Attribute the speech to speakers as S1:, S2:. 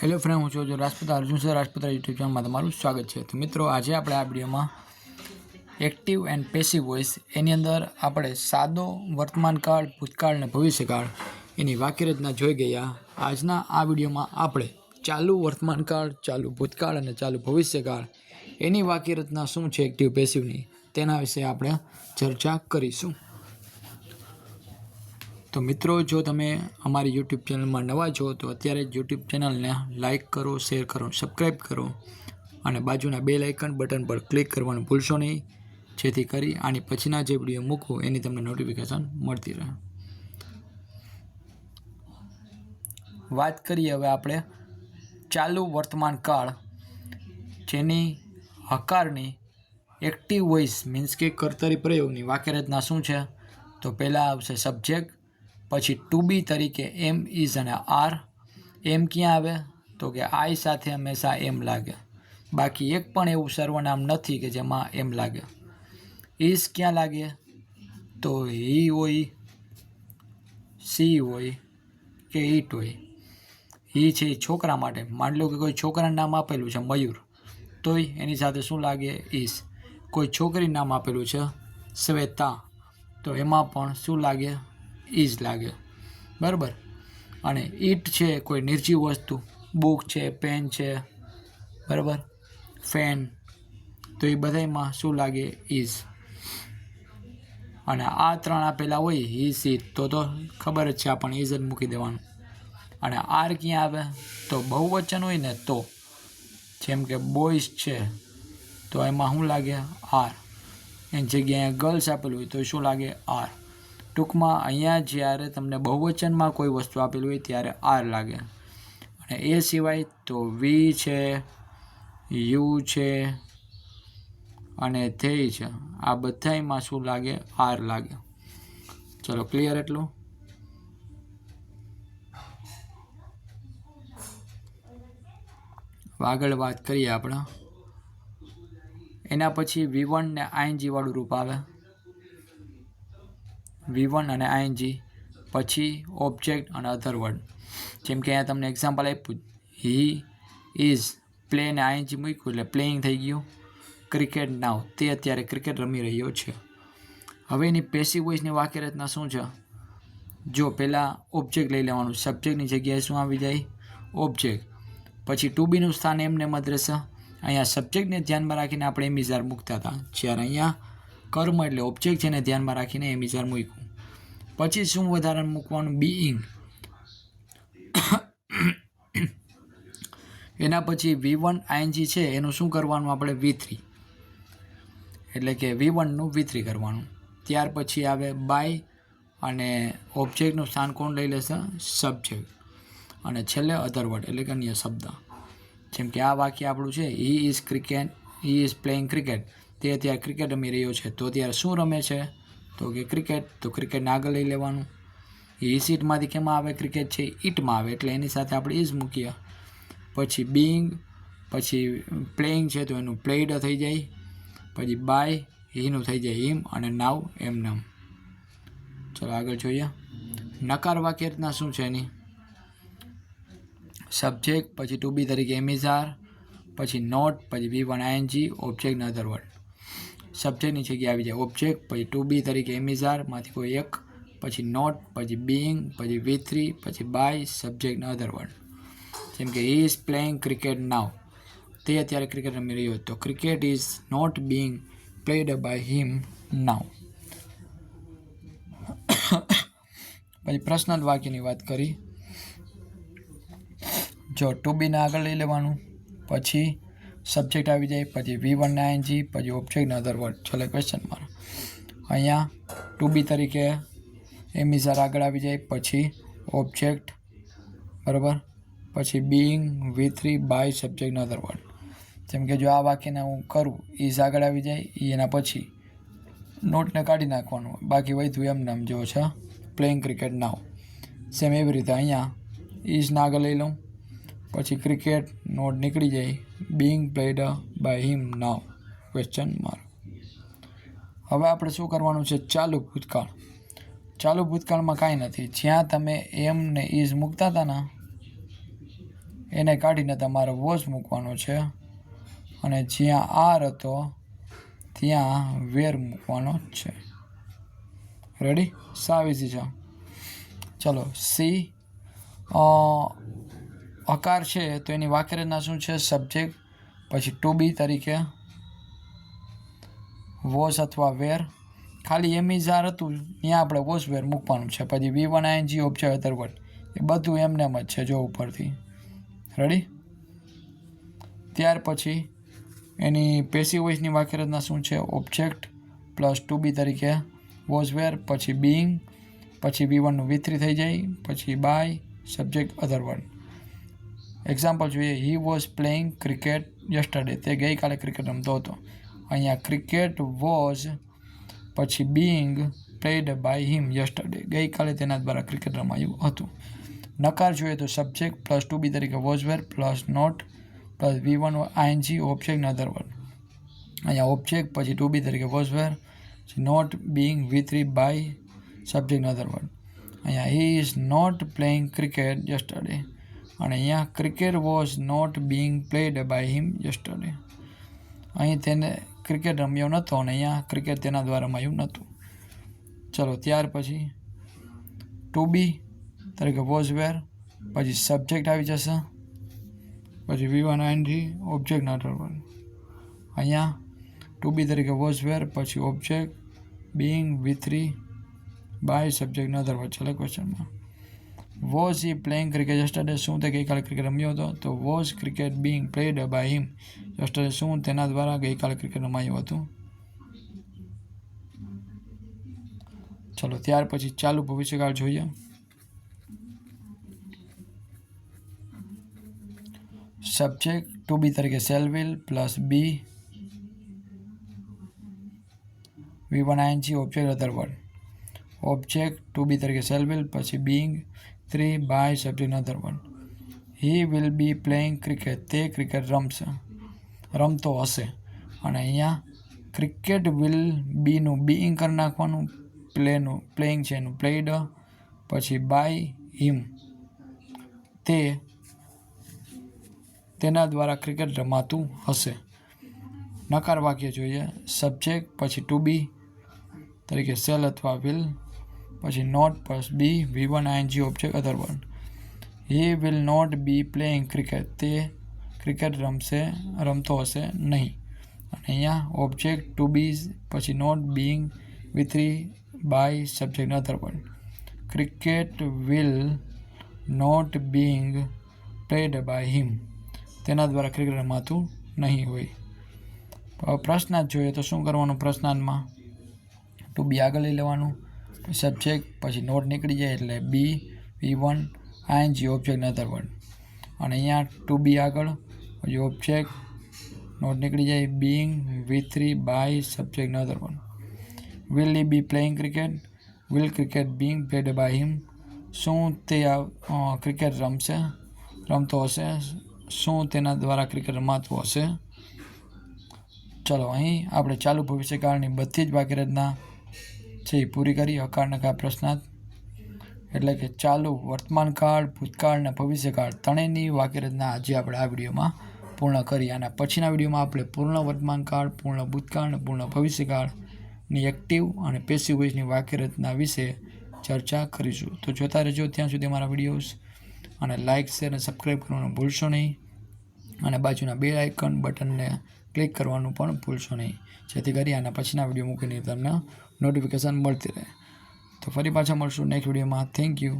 S1: Hello friend, હું છું જો રાજપૂત અર્જુન સર રાજપૂત યુટ્યુબ ચેનલમાં તમારું સ્વાગત છે. તો મિત્રો, આજે આપણે આ વિડીયોમાં એક્ટિવ એન્ડ પેસિવ વોઇસ એની અંદર આપણે સાદો વર્તમાનકાળ, ભૂતકાળ અને ભવિષ્યકાળ એની વાક્ય રચના જોઈ ગયા. આજના આ વિડીયોમાં આપણે ચાલુ વર્તમાનકાળ, ચાલુ ભૂતકાળ અને ચાલુ ભવિષ્યકાળ એની વાક્યરચના શું છે એક્ટિવ પેસિવની તેના વિશે આપણે ચર્ચા કરીશું. તો મિત્રો, જો તમે અમારી યુટ્યુબ ચેનલમાં નવા છો, તો અત્યારે જ યુટ્યુબ ચેનલને લાઇક કરો શેર કરો સબસ્ક્રાઈબ કરો અને બાજુના બે લાઇકન બટન પર ક્લિક કરવાનું ભૂલશો નહીં. જેથી કરી આની પછીના જે વીડિયો મૂકું, એની તમને નોટિફિકેશન મળતી રહે. વાત કરીએ હવે આપણે ચાલુ વર્તમાન કાળ, જેની હકારની એક્ટિવ વોઇસ મીન્સ કે કર્તરી પ્રયોગની વાક્યરચના શું છે? તો પહેલાં આવશે સબ્જેક્ટ પછી ટુ બી તરીકે એમ ઇઝ અને આર એમ ક્યાં આવે? તો કે આઈ સાથે હંમેશા એમ લાગે. બાકી એક પણ એવું સર્વનામ નથી કે જેમાં એમ લાગે. ઇઝ ક્યાં લાગે? તો હી હોય સી હોય, કે ઈટ હોય. હી છે એ છોકરા માટે. માની લો કે કોઈ છોકરાનું નામ આપેલું છે, મયુર. તોય એની સાથે શું લાગે? ઈઝ કોઈ છોકરી નામ આપેલું છે, શ્વેતા. તો એમાં પણ શું લાગે? ઇઝ લાગે. બરાબર? અને ઈટ છે, કોઈ નિર્જીવ વસ્તુ, બુક છે, પેન છે, બરાબર? ફેન, તો એ બધામાં શું લાગે? ઇઝ અને આ ત્રણ આપેલા હોય હી ઇટ તો તો ખબર જ છે આપણને ઇઝ જ મૂકી દેવાનું. અને આર ક્યાં આવે? તો બહુવચન હોય ને, તો. જેમ કે બોયઝ છે, તો એમાં શું લાગે? આર. એની જગ્યાએ ગર્લ્સ આપેલું હોય, તો શું લાગે? આર. ટૂંકમાં અહીંયા જ્યારે તમને બહુવચનમાં કોઈ વસ્તુ આપેલી હોય ત્યારે આર લાગે. અને એ સિવાય તો વી છે, યુ છે અને ધ્યેય છે. આ બધાયમાં શું લાગે? આર લાગે. ચલો, ક્લિયર એટલું? આગળ વાત કરીએ આપણે. એના પછી વી ને આઈનજી વાળું રૂપ આવે. વી વન અને આઈએનજી પછી ઓબ્જેક્ટ અને અધર વર્ડ જેમ કે અહીંયા તમને એક્ઝામ્પલ આપ્યું. હી ઇઝ પ્લે ને આઈએનજી મૂક્યું એટલે પ્લેઇંગ થઈ ગયું. ક્રિકેટ નાવ તે અત્યારે ક્રિકેટ રમી રહ્યો છે. હવે એની પેસિવ વોઇસની વાક્ય રચના શું છે? જો પહેલાં ઓબ્જેક્ટ લઈ લેવાનું સબ્જેક્ટની જગ્યાએ શું આવી જાય? ઓબ્જેક્ટ પછી ટુ બીનું સ્થાન એમને મત રહેશે. અહીંયા સબ્જેક્ટને ધ્યાનમાં રાખીને આપણે એમિઝાર મૂકતા હતા. જ્યારે અહીંયા કર્મ એટલે ઓબ્જેક્ટ છે ને ધ્યાનમાં રાખીને એમિઝાર મૂક્યું. પછી શું વધારાનું મૂકવાનું? બીઈંગ એના પછી વી વન આઈએનજી છે, એનું શું કરવાનું આપણે? વી થ્રી એટલે કે વી વનનું વી થ્રી કરવાનું. ત્યાર પછી આવે બાય અને ઓબ્જેક્ટનું સ્થાન કોણ લઈ લેશે? સબ્જેક્ટ અને છેલ્લે અધર વર્ડ એટલે કે અન્ય શબ્દ. જેમ કે આ વાક્ય આપણું છે he is cricket he is playing cricket તે અત્યારે ક્રિકેટ રમી રહ્યો છે. તો ત્યારે શું રમે છે? તો કે ક્રિકેટ તો ક્રિકેટને આગળ લઈ લેવાનું. એ સીટમાંથી કેમાં આવે? ક્રિકેટ છે ઈટમાં આવે. એટલે એની સાથે આપણે ઇઝ મૂકીએ. પછી બિંગ પછી પ્લેઇંગ છે તો એનું પ્લેડ થઈ જાય. પછી બાય હીનું થઈ જાય હિમ અને નાવ એમ નામ. ચલો આગળ જોઈએ. નકાર વાક્ય રીતના શું છે એની? સબ્જેક્ટ પછી ટુ બી તરીકે એમિઝાર પછી નોટ પછી V one ING object other word સબ્જેક્ટની જગ્યાએ આવી જાય ઓબ્જેક્ટ પછી ટુ બી તરીકે એમિઝારમાંથી કોઈ એક, પછી નોટ પછી બિંગ પછી વી થ્રી પછી બાય સબ્જેક્ટ અધર વર્ડ જેમ કે ઇઝ પ્લેઇંગ ક્રિકેટ નાવ તે અત્યારે ક્રિકેટ રમી રહ્યો તો cricket is not being played by him now પછી પ્રશ્નાર્થ વાક્યની વાત કરી. જો ટુ બીને આગળ લઈ લેવાનું. પછી સબ્જેક્ટ આવી જાય, પછી વી વન આઈએનજી પછી ઓબ્જેક્ટ અધર વર્ડ છેલ્લે ક્વેશ્ચન માર્ક અહીંયા ટુ બી તરીકે એમિઝાર આગળ આવી જાય, પછી ઓબ્જેક્ટ બરાબર? પછી being V three by subject other word જેમ કે જો આ વાક્યને હું કરું ઇઝ આગળ આવી જાય એના પછી નોટને કાઢી નાખવાનું બાકી વધ્યું એમ નામ જો છે પ્લેઇંગ ક્રિકેટ નાવ સેમ એવી રીતે અહીંયા ઇઝને આગળ લઈ લઉં. પછી ક્રિકેટ નોટ નીકળી જાય. Being played by him now question mark હવે આપણે શું કરવાનું છે? ચાલુ ભૂતકાળ. ચાલુ ભૂતકાળમાં કાંઈ નથી. જ્યાં તમે એમ ને ઇઝ મૂકતા હતા ને, એને કાઢીને તમારે વોઝ મૂકવાનો છે અને જ્યાં આર હતો, ત્યાં વેર મૂકવાનો છે. રેડી સાવ ઇઝી છે. ચલો સી અકાર છે, તો એની વાક્યરચના શું છે? સબ્જેક્ટ પછી ટુ બી તરીકે. વોઝ અથવા વેર ખાલી એમિઝાર હતું, ત્યાં આપણે વોઝ વેર મૂકવાનું છે. પછી V one I G object other word એ બધું એમને એમ જ છે, જો ઉપરથી. રેડી ત્યાર પછી એની પેસી વોઇસની વાક્યરચના શું છે? ઓબ્જેક્ટ પ્લસ ટુ બી તરીકે. વોઝ વેર પછી બિંગ પછી વી વનનું વી થ્રી થઈ જાય, પછી by subject other word example જોઈએ he was playing cricket yesterday તે ગઈકાલે ક્રિકેટ રમતો હતો. અહીંયા ક્રિકેટ વોઝ પછી being played by him yesterday ગઈકાલે તેના દ્વારા ક્રિકેટ રમાયું હતું. નકાર જોઈએ તો સબ્જેક્ટ પ્લસ ટુ બી તરીકે was were plus not plus V one ING object other word અહીંયા ઓબ્જેક્ટ પછી ટુ બી તરીકે was were not being V three by subject other word અહીંયા he is not playing cricket yesterday અને અહીંયા cricket was not being played by him yesterday અહીં તેને cricket રમ્યો નહોતો અને અહીંયા ક્રિકેટ તેના દ્વારા રમાયું નહોતું ચલો, ત્યાર પછી ટુ બી તરીકે વોઝ વેર પછી સબ્જેક્ટ આવી જશે, પછી V one G object another one અહીંયા ટુ બી તરીકે વોઝ વેર પછી object being V three by subject another one ચલો ક્વેશ્ચનમાં was he playing cricket yesterday શું તે ગઈકાલે ક્રિકેટ રમ્યો હતો? તો was cricket being played by him yesterday શું તેના દ્વારા ગઈકાલે ક્રિકેટ રમાયું હતું? ચલો, ત્યાર પછી ચાલુ ભવિષ્યકાળ જોઈએ. સબ્જેક્ટ ટુ બી તરીકે shall will plus be V one ING object other word object to be તરીકે સેલ વિલ પછી being three by subject other one he will be playing cricket તે ક્રિકેટ રમશે. રમતો હશે. અને અહીંયા ક્રિકેટ વિલ બીનું બીઇંગ કરી નાખવાનું. પ્લેનું પ્લેઇંગ છે એનું. પ્લેડ પછી બાય હિમ તે તેના દ્વારા ક્રિકેટ રમાતું હશે. નકાર વાક્ય જોઈએ. સબ્જેક્ટ પછી ટુ બી તરીકે સેલ અથવા વિલ પછી not plus be V one ING object other word he will not be playing cricket તે ક્રિકેટ રમશે, રમતો હશે નહીં. અને અહીંયા ઓબ્જેક્ટ ટુ બી પછી not being with three by subject other word cricket will not being played by him તેના દ્વારા ક્રિકેટ રમાતું નહીં હોય. પ્રશ્ન પ્રશ્નાર્થ જોઈએ તો શું કરવાનું પ્રશ્નાર્થમાં ટુ બી આગળ લઈ લેવાનું. સબ્જેક્ટ પછી નોટ નીકળી જાય એટલે be V one ING object another one અને અહીંયા ટુ બી આગળ, પછી ઓબ્જેક્ટ નોટ નીકળી જાય being V three by subject another one will E be playing cricket will cricket being played by him શું તે ક્રિકેટ રમશે? રમતો હશે? શું તેના દ્વારા ક્રિકેટ રમાતું હશે? ચલો, અહીં આપણે ચાલુ ભવિષ્યકાળની બધી જ વાક્યરચના છે એ પૂરી કરી હકારનકાર પ્રશ્નાર્થ, એટલે કે ચાલુ વર્તમાન કાળ, ભૂતકાળ અને ભવિષ્યકાળ ત્રણેયની વાક્યરચના આજે આપણે આ વિડીયોમાં પૂર્ણ કરી. અને પછીના વિડીયોમાં આપણે પૂર્ણ વર્તમાન કાળ, પૂર્ણ ભૂતકાળ અને પૂર્ણ ભવિષ્યકાળની એક્ટિવ અને પેસિવ વોઇસની વાક્યરચના વિશે ચર્ચા કરીશું. તો જોતા રહેજો ત્યાં સુધી અમારા વિડીયોઝ અને લાઇક શેર અને સબસ્ક્રાઈબ કરવાનું ભૂલશો નહીં. અને બાજુના બે આઇકન બટનને ક્લિક કરવાનું પણ ભૂલશો નહીં. જેથી કરી આના પછીના વીડિયો મૂકીને તમને નોટિફિકેશન મળતી રહે. તો ફરી પાછા મળશું નેક્સ્ટ વિડીયોમાં થેન્ક યુ